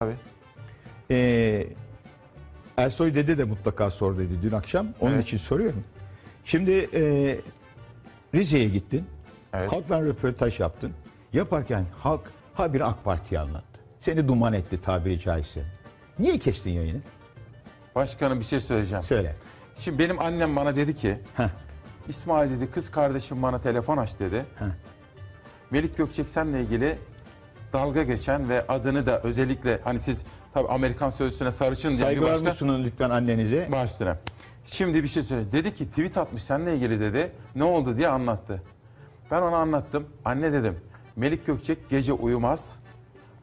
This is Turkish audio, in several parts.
Abi. Ee, Ersoy dede de mutlaka sor dedi dün akşam. Onun Evet. için soruyorum. Şimdi e, Rize'ye gittin. Evet. Halkla röportaj yaptın. Yaparken halk ha bir AK Parti'yi anlattı. Seni duman etti tabiri caizse. Niye kestin yayını? Başkanım bir şey söyleyeceğim. Söyle. Şimdi benim annem bana dedi ki Heh. İsmail dedi kız kardeşim bana telefon aç dedi. Heh. Melik Gökçek seninle ilgili dalga geçen ve adını da özellikle hani siz tabii Amerikan sözcüsüne sarışın diye bir Saygılar başka mı sunun lütfen annenize? Başlığına. Şimdi bir şey söyle. Dedi ki tweet atmış seninle ilgili dedi. Ne oldu diye anlattı. Ben ona anlattım. Anne dedim. Melik Gökçek gece uyumaz.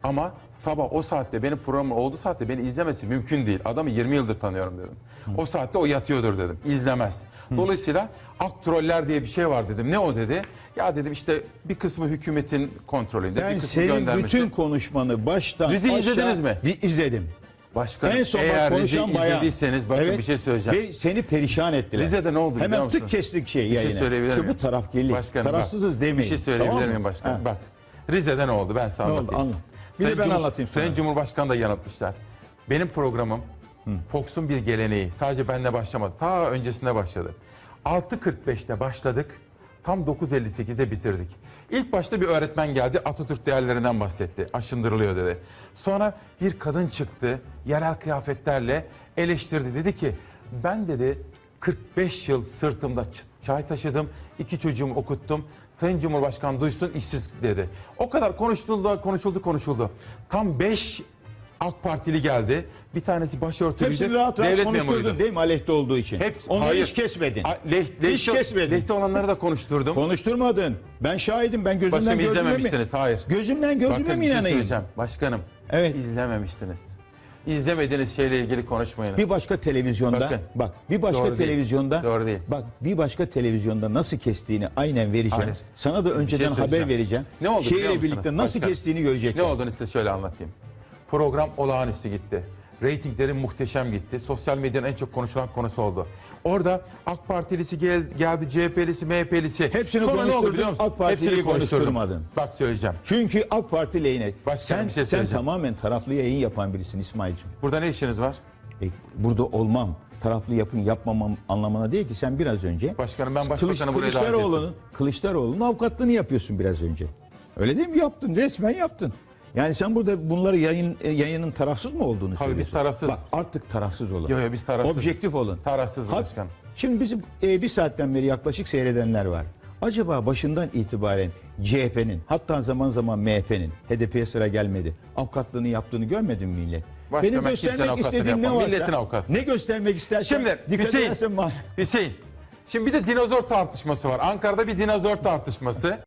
Ama sabah o saatte benim programım olduğu saatte beni izlemesi mümkün değil. Adamı 20 yıldır tanıyorum dedim. O saatte o yatıyordur dedim. İzlemez. Dolayısıyla aktroller diye bir şey var dedim. Ne o dedi? Ya dedim işte bir kısmı hükümetin kontrolünde, Ben bir kısmı senin göndermesi. bütün konuşmanı baştan Dizi aşağı izlediniz mi? Di- izledim. Başkanım En son bak eğer Rize'yi konuşan bayan. izlediyseniz bakın bir şey söyleyeceğim. Ve seni perişan ettiler. Rize'de ne oldu biliyor Hemen musun? tık kestik şey Bir yayını. şey söyleyebilir İşte miyim? bu tarafgirlik. Başkanım, Tarafsızız bak, demeyin. Bir şey söyleyebilir Tamam mı? miyim başkanım? Ha. Bak Rize'de ne oldu ben sana Ne oldu? anlatayım. Anlat. De Sayın ben Cum- anlatayım sonra. Sayın Cumhurbaşkanı da yanıtmışlar. Benim programım Fox'un bir geleneği. Sadece benle başlamadı. Ta öncesinde başladı. 6.45'te başladık. Tam 9.58'de bitirdik. İlk başta bir öğretmen geldi. Atatürk değerlerinden bahsetti. Aşındırılıyor dedi. Sonra bir kadın çıktı. Yerel kıyafetlerle eleştirdi. Dedi ki ben dedi 45 yıl sırtımda çay taşıdım. iki çocuğumu okuttum. Sayın Cumhurbaşkanı duysun işsiz dedi. O kadar konuşuldu, konuşuldu, konuşuldu. Tam 5 AK Partili geldi. Bir tanesi başörtülüydü. Hepsini rahat rahat devlet memuruydu. değil mi aleyhte olduğu için? Hepsi- Onları hayır. hiç kesmedin. A- Leh, Hiç kesmedin. Lehte olanları da konuşturdum. Konuşturmadın. Ben şahidim. Ben gözümden Başkanım gördüğüme mi? izlememişsiniz. Hayır. Gözümden gördüğüme mi bir şey inanayım? Başkanım. Evet. İzlememişsiniz. İzlemediğiniz şeyle ilgili konuşmayınız. Bir başka televizyonda Bakın. bak bir başka Doğru değil. televizyonda Doğru değil. bak bir başka televizyonda nasıl kestiğini aynen vereceğim. Hayır. Sana da şey önceden haber söyleyeceğim. vereceğim. Ne oldu biliyor Şeyle musunuz? birlikte nasıl Başkan? kestiğini göreceksin. Ne olduğunu size şöyle anlatayım. Program olağanüstü gitti. Reytingleri muhteşem gitti. Sosyal medyanın en çok konuşulan konusu oldu. Orada AK Partilisi gel, geldi, CHP'lisi, MHP'lisi. Hepsini Sonra ne konuşturdun, biliyor musun? AK Partiliyi Hepsini konuşturmadın. Bak söyleyeceğim. Çünkü AK Parti lehine. Başkanım sen, bir şey sen tamamen taraflı yayın yapan birisin İsmail'cim. Burada ne işiniz var? E, burada olmam, taraflı yapın yapmamam anlamına değil ki sen biraz önce Başkanım ben Kılıç, başbakanı buraya davet ettim. Kılıçdaroğlu'nun Kılıçdaroğlu'nun avukatlığını yapıyorsun biraz önce. Öyle değil mi? Yaptın, resmen yaptın. Yani sen burada bunları yayın e, yayının tarafsız mı olduğunu biz söylüyorsun. tarafsızız. Bak artık tarafsız olun. Yok yok biz tarafsızız. Objektif olun. Tarafsızız Ha- başkanım. Şimdi bizim e, bir saatten beri yaklaşık seyredenler var. Acaba başından itibaren CHP'nin hatta zaman zaman MHP'nin HDP'ye sıra gelmedi. Avukatlığını yaptığını görmedin mi millet? Başka Benim göstermek istediğim ne varsa Milletin avukatı. ne göstermek istersen Şimdi dikkat Hüseyin, edersen Hüseyin. Şimdi bir de dinozor tartışması var. Ankara'da bir dinozor tartışması.